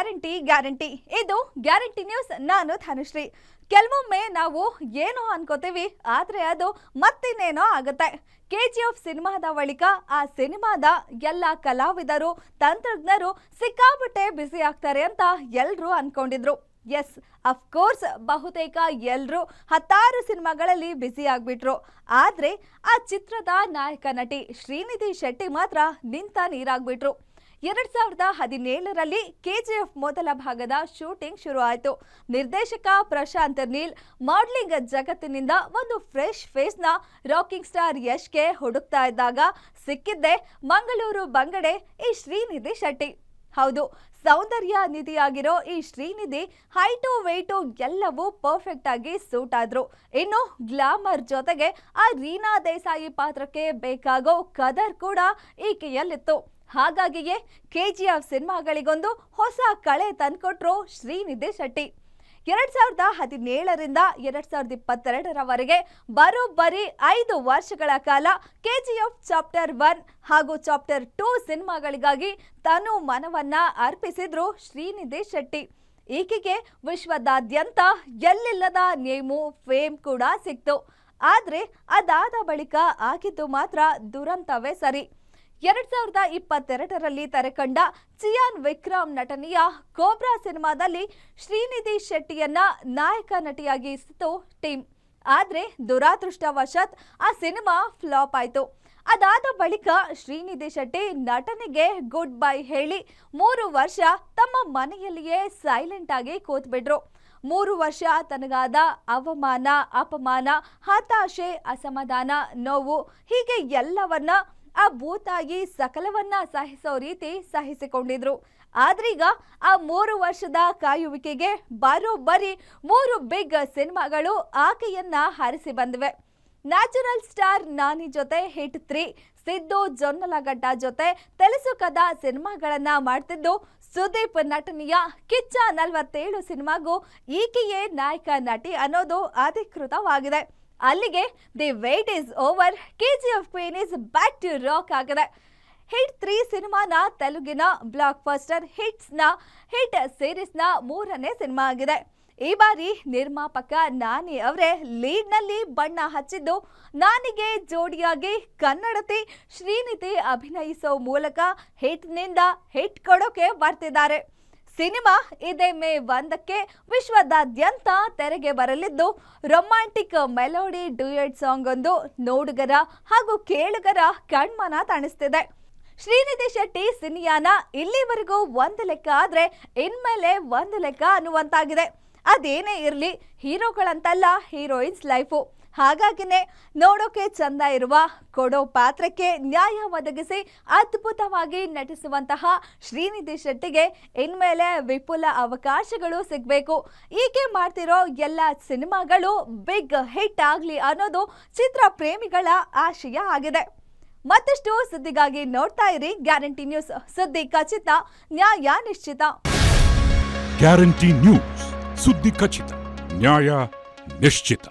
Guarantee guarantee. ಇದು guarantee news. ನಾನು ಧನುಶ್ರೀ. ಕೆಲವೊಮ್ಮೆ ನಾವು ಏನೋ ಅನ್ಕೋತೀವಿ, ಆದ್ರೆ ಅದು ಮತ್ತಿನ್ನೇನೋ ಆಗುತ್ತೆ. ಕೆ ಜಿ ಎಫ್ ಸಿನಿಮಾದ ಬಳಿಕ ಆ ಸಿನಿಮಾದ ಎಲ್ಲ ಕಲಾವಿದರು, ತಂತ್ರಜ್ಞರು ಸಿಕ್ಕಾಪಟ್ಟೆ ಬ್ಯುಸಿ ಆಗ್ತಾರೆ ಅಂತ ಎಲ್ಲರೂ ಅನ್ಕೊಂಡಿದ್ರು. ಎಸ್ ಅಫ್ಕೋರ್ಸ್ ಬಹುತೇಕ ಎಲ್ಲರೂ ಹತ್ತಾರು ಸಿನಿಮಾಗಳಲ್ಲಿ ಬ್ಯುಸಿ ಆಗ್ಬಿಟ್ರು. ಆದ್ರೆ ಆ ಚಿತ್ರದ ನಾಯಕ ನಟಿ ಶ್ರೀನಿಧಿ ಶೆಟ್ಟಿ ಮಾತ್ರ ನಿಂತ ನೀರಾಗ್ಬಿಟ್ರು. ಎರಡ್ ಸಾವಿರದ ಹದಿನೇಳರಲ್ಲಿ ಕೆಜಿಎಫ್ ಮೊದಲ ಭಾಗದ ಶೂಟಿಂಗ್ ಶುರು ಆಯಿತು ನಿರ್ದೇಶಕ ಪ್ರಶಾಂತ್ ನೀಲ್ ಮಾಡ್ಲಿಂಗ್ ಜಗತ್ತಿನಿಂದ ಒಂದು ಫ್ರೆಶ್ ಫೇಸ್ನ ರಾಕಿಂಗ್ ಸ್ಟಾರ್ ಯಶ್ಗೆ ಹುಡುಕ್ತಾ ಇದ್ದಾಗ ಸಿಕ್ಕಿದ್ದೆ ಮಂಗಳೂರು ಬಂಗಡೆ ಈ ಶ್ರೀನಿಧಿ ಶೆಟ್ಟಿ. ಹೌದು, ಸೌಂದರ್ಯ ನಿಧಿಯಾಗಿರೋ ಈ ಶ್ರೀನಿಧಿ ಹೈಟು ವೆಯ್ಟು ಎಲ್ಲವೂ ಪರ್ಫೆಕ್ಟ್ ಆಗಿ ಸೂಟ್ ಆದ್ರು. ಇನ್ನು ಗ್ಲಾಮರ್ ಜೊತೆಗೆ ಆ ರೀನಾ ದೇಸಾಯಿ ಪಾತ್ರಕ್ಕೆ ಬೇಕಾಗೋ ಕದರ್ ಕೂಡ ಈಕೆಯಲ್ಲಿತ್ತು. ಹಾಗಾಗಿಯೇ ಕೆ ಜಿ ಎಫ್ ಸಿನಿಮಾಗಳಿಗೊಂದು ಹೊಸ ಕಳೆ ತಂದುಕೊಟ್ರು ಶ್ರೀನಿಧಿ ಶೆಟ್ಟಿ. ಎರಡ್ ಸಾವಿರದ ಹದಿನೇಳರಿಂದ ಎರಡ್ ಸಾವಿರದ ಇಪ್ಪತ್ತೆರಡರವರೆಗೆ ಬರೋಬ್ಬರಿ ಐದು ವರ್ಷಗಳ ಕಾಲ K G F chapter one ಹಾಗೂ ಚಾಪ್ಟರ್ ಟೂ ಸಿನಿಮಾಗಳಿಗಾಗಿ ತನು ಮನವನ್ನ ಅರ್ಪಿಸಿದ್ರು ಶ್ರೀನಿಧಿ ಶೆಟ್ಟಿ. ಈಕೆಗೆ ವಿಶ್ವದಾದ್ಯಂತ ಎಲ್ಲಿಲ್ಲದ ನೇಮು, ಫೇಮ್ ಕೂಡ ಸಿಕ್ತು. ಆದ್ರೆ ಅದಾದ ಬಳಿಕ ಆಗಿದ್ದು ಮಾತ್ರ ದುರಂತವೇ ಸರಿ. ಎರಡ್ ಸಾವಿರದ ಇಪ್ಪತ್ತೆರಡರಲ್ಲಿ ತೆರೆಕಂಡ ಚಿಯಾನ್ ವಿಕ್ರಮ್ ನಟನೆಯ ಕೋಬ್ರಾ ಸಿನಿಮಾದಲ್ಲಿ ಶ್ರೀನಿಧಿ ಶೆಟ್ಟಿಯನ್ನ ನಾಯಕ ನಟಿಯಾಗಿಸಿತು ಟೀಮ್. ಆದ್ರೆ ದುರಾದೃಷ್ಟವಶಾತ್ ಆ ಸಿನಿಮಾ ಫ್ಲಾಪ್ ಆಯ್ತು. ಅದಾದ ಬಳಿಕ ಶ್ರೀನಿಧಿ ಶೆಟ್ಟಿ ನಟನೆಗೆ ಗುಡ್ ಬೈ ಹೇಳಿ ಮೂರು ವರ್ಷ ತಮ್ಮ ಮನೆಯಲ್ಲಿಯೇ ಸೈಲೆಂಟ್ ಆಗಿ ಕೂತ್ಬಿಟ್ರು. ಮೂರು ವರ್ಷ ತನಗಾದ ಅವಮಾನ, ಅಪಮಾನ, ಹತಾಶೆ, ಅಸಮಾಧಾನ, ನೋವು ಹೀಗೆ ಎಲ್ಲವನ್ನ ಆ ಭೂತಾಗಿ ಸಕಲವನ್ನ ಸಹಿಸೋ ರೀತಿ ಸಹಿಸಿಕೊಂಡಿದ್ರು. ಆದ್ರೀಗ ಆ ಮೂರು ವರ್ಷದ ಕಾಯುವಿಕೆಗೆ ಬರೋಬ್ಬರಿ ಮೂರು ಬಿಗ್ ಸಿನಿಮಾಗಳು ಆಕೆಯನ್ನ ಹರಿಸಿ ಬಂದಿವೆ. ನ್ಯಾಚುರಲ್ ಸ್ಟಾರ್ ನಾನಿ ಜೊತೆ ಹಿಟ್ ತ್ರೀ, ಸಿದ್ದು ಜೊನ್ನಲಗಡ್ಡ ಜೊತೆ ತೆಲಸುಕದ ಸಿನಿಮಾಗಳನ್ನ ಮಾಡ್ತಿದ್ದು ಸುದೀಪ್ ನಟನೆಯ ಕಿಚ್ಚ ನಲವತ್ತೇಳು ಸಿನಿಮಾಗೂ ಈಕೆಯೇ ನಾಯಕ ನಟಿ ಅನ್ನೋದು ಅಧಿಕೃತವಾಗಿದೆ. ಅಲ್ಲಿಗೆ the wait is over K G F queen is back to rock ಆಗಿದೆ. ಹಿಟ್ ತ್ರೀ ಸಿನಿಮಾನ ತೆಲುಗಿನ ಬ್ಲಾಕ್ ಬಸ್ಟರ್ ಹಿಟ್ಸ್ನ ಹಿಟ್ ಸೀರೀಸ್ನ ಮೂರನೇ ಸಿನಿಮಾ ಆಗಿದೆ. ಈ ಬಾರಿ ನಿರ್ಮಾಪಕ ನಾನಿ ಅವರೇ ಲೀಡ್ನಲ್ಲಿ ಬಣ್ಣ ಹಚ್ಚಿದ್ದು ನಾನಿಗೆ ಜೋಡಿಯಾಗಿ ಕನ್ನಡತಿ ಶ್ರೀನಿಧಿ ಅಭಿನಯಿಸೋ ಮೂಲಕ ಹಿಟ್ನಿಂದ ಹಿಟ್ ಕೊಡೋಕೆ ಬರ್ತಿದ್ದಾರೆ. ಸಿನಿಮಾ ಇದೇ ಮೇ ಒಂದಕ್ಕೆ. ವಿಶ್ವದಾದ್ಯಂತ ತೆರೆಗೆ ಬರಲಿದ್ದು ರೊಮ್ಯಾಂಟಿಕ್ ಮೆಲೋಡಿ ಡ್ಯೂಯೆಟ್ ಸಾಂಗ್ ಒಂದು ನೋಡುಗರ ಹಾಗೂ ಕೇಳುಗರ ಕಣ್ಮನ ತಣಿಸ್ತಿದೆ. ಶ್ರೀನಿಧಿ ಶೆಟ್ಟಿ ಸಿನಿಯಾನ ಇಲ್ಲಿವರೆಗೂ ಒಂದು ಲೆಕ್ಕ ಆದರೆ ಇನ್ಮೇಲೆ ಒಂದು ಲೆಕ್ಕ ಅನ್ನುವಂತಾಗಿದೆ. ಅದೇನೇ ಇರಲಿ, ಹೀರೋಗಳಂತಲ್ಲ ಹೀರೋಯಿನ್ಸ್ ಲೈಫು. ಹಾಗಾಗಿನೇ ನೋಡೋಕೆ ಚಂದ ಇರುವ ಕೊಡೋ ಪಾತ್ರಕ್ಕೆ ನ್ಯಾಯ ಒದಗಿಸಿ ಅದ್ಭುತವಾಗಿ ನಟಿಸುವಂತಹ ಶ್ರೀನಿಧಿ ಶೆಟ್ಟಿಗೆ ಇನ್ಮೇಲೆ ವಿಪುಲ ಅವಕಾಶಗಳು ಸಿಗಬೇಕು. ಈಕೆ ಮಾಡ್ತಿರೋ ಎಲ್ಲ ಸಿನಿಮಾಗಳು ಬಿಗ್ ಹಿಟ್ ಆಗಲಿ ಅನ್ನೋದು ಚಿತ್ರ ಪ್ರೇಮಿಗಳ ಆಶಯ ಆಗಿದೆ. ಮತ್ತಷ್ಟು ಸುದ್ದಿಗಾಗಿ ನೋಡ್ತಾ ಇರಿ ಗ್ಯಾರಂಟಿ ನ್ಯೂಸ್. ಸುದ್ದಿ ಖಚಿತ, ನ್ಯಾಯ ನಿಶ್ಚಿತ. ಗ್ಯಾರಂಟಿ ನ್ಯೂಸ್, ಸುದ್ದಿ ಖಚಿತ, ನ್ಯಾಯ ನಿಶ್ಚಿತ.